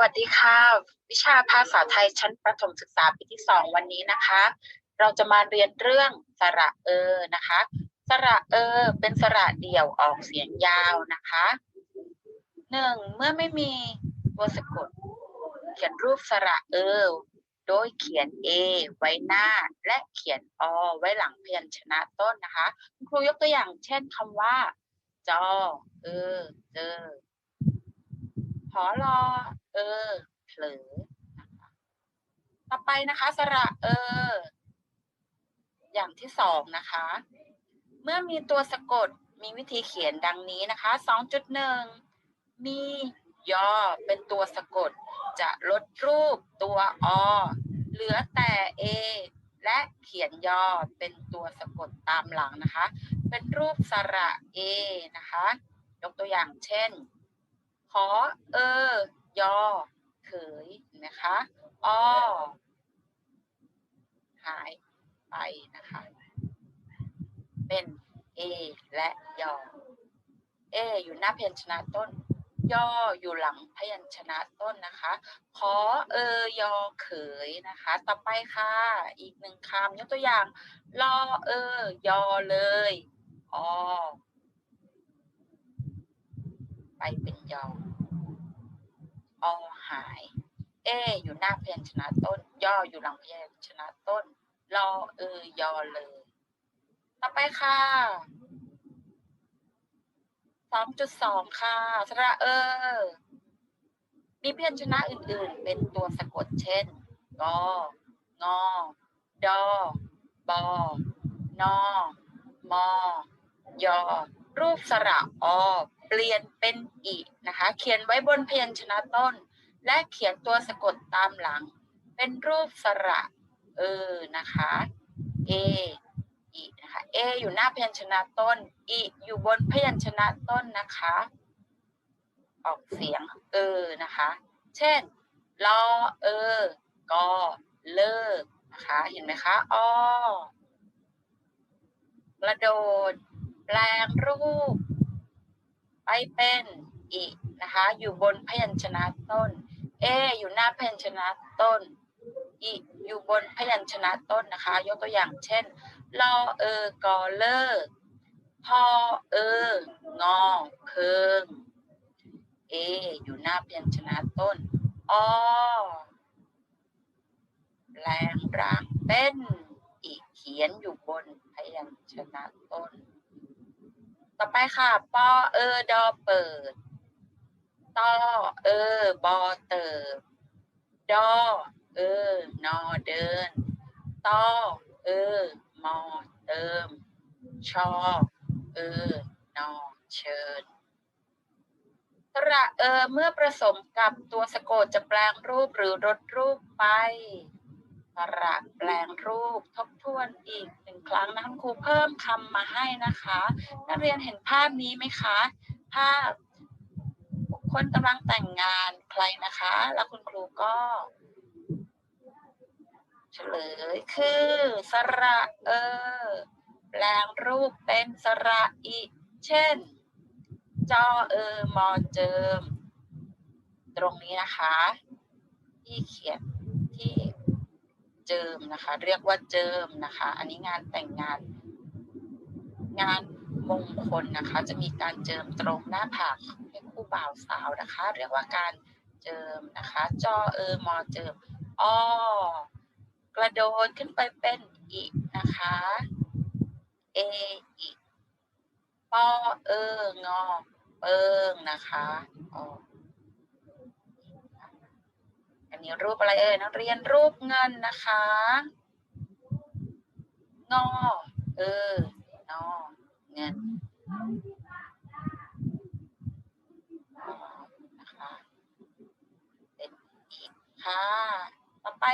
วัสดีค่ะ วิชาภาษาไทยชั้นประถมศึกษาปีที่สองวันนี้นะคะ เราจะมาเรียนเรื่องสระเออนะคะ สระเออ เป็นสระเดี่ยวออกเสียงยาวนะคะหนึ่งเมื่อไม่มีตัวสะกด เขียนรูปสระเออ โดยเขียน A ไว้หน้า และเขียนอไว้หลังพยัญชนะต้นนะคะ ครูยกตัวอย่างเช่นคำว่า จอ เออเจอ พอรอ เออเผลอนะคะต่อไปนะคะ สระเออ อย่างที่สองนะคะ เมื่อมีตัวสะกดมีวิธีเขียนดังนี้นะคะสองจุดหนึ่งมียอเป็นตัวสะกด จะลดรูปตัวอเหลือแต่ a และเขียนยอเป็นตัวสะกดตามหลังนะคะ เป็นรูปสระ a นะคะ ยกตัวอย่างเช่น ขอเออยอเขยนะคะอหายไปนะคะ เป็น a และยอ a ออยู่หน้าพยัญชนะต้น ย่ออยู่หลังพยัญชนะต้นนะคะ ขอเออยอเขยนะคะ ต่อไปค่ะ อีกหนึ่งคำยกตัวอย่างรอเออยอเลยอไปเป็น ยอ อหาย เอ อยู่หน้าพยัญชนะต้น ย่ออยู่หลังพยัญชนะต้น รอเออยอเลย ต่อไปค่ะสองจุดสองค่ะ สระเออ มีพยัญชนะอื่น ๆ เป็นตัวสะกดเช่นกงอดอบอนอมอยอรูปสระอ เปลี่ยนเป็นอินะคะ เขียนไว้บนพยัญชนะต้น และเขียนตัวสะกดตามหลัง เป็นรูปสระเออนะคะเออีนะคะเออยู่หน้าพยัญชนะต้นอีอยู่บนพยัญชนะต้นนะคะ ออกเสียงเออนะคะ เช่นลอเออกอเลิกนะคะเห็นไหมคะอ้อกระโดดแปลงรูป ไปเป็นอีนะคะอยู่บนพยัญชนะต้น เอ อยู่หน้าพยัญชนะต้นอีอยู่บนพยัญชนะต้นนะคะ ยกตัวอย่างเช่นลอเออกอเลิกพอเอองอเพิงเอ อยู่หน้าพยัญชนะต้นอแปลงร่างเป็นอีกเขียนอยู่บนพยัญชนะต้น ต่อไปค่ะ ปอเออดอเปิดตอเออบอเติบดอเออนอเดินตอเออมอเติม ชอเออนอเชิญสระเออเมื่อผสมกับตัวสะกดจะแปลงรูปหรือลดรูปไป สระแปลงรูปทบทวนอีกหนึ่งครั้งนะคุณครูเพิ่มคำมาให้นะคะ นักเรียนเห็นภาพนี้ไหมคะ ภาพบุคคลกำลังแต่งงานใครนะคะ แล้วคุณครูก็เฉลยคือสระเออ แปลงรูปเป็นสระอีเช่น จอเออมอเจิม ตรงนี้นะคะ ที่เขียนที่ เจิมนะคะ เรียกว่าเจิมนะคะ อันนี้งานแต่งงาน งานมงคลนะคะ จะมีการเจิมตรงหน้าผากให้คู่บ่าวสาวนะคะ เรียกว่าการเจิมนะคะจอเออมอเจิมอ้อกระโดดขึ้นไปเป็นอีนะคะเออีปอเอองอเปิงนะคะออั นนี้รูปอะไรเอ่ยนักเรียนรูปเงินนะคะ งอ เออนอเงินนะคะเป็นอีกค่ะ ต่อไป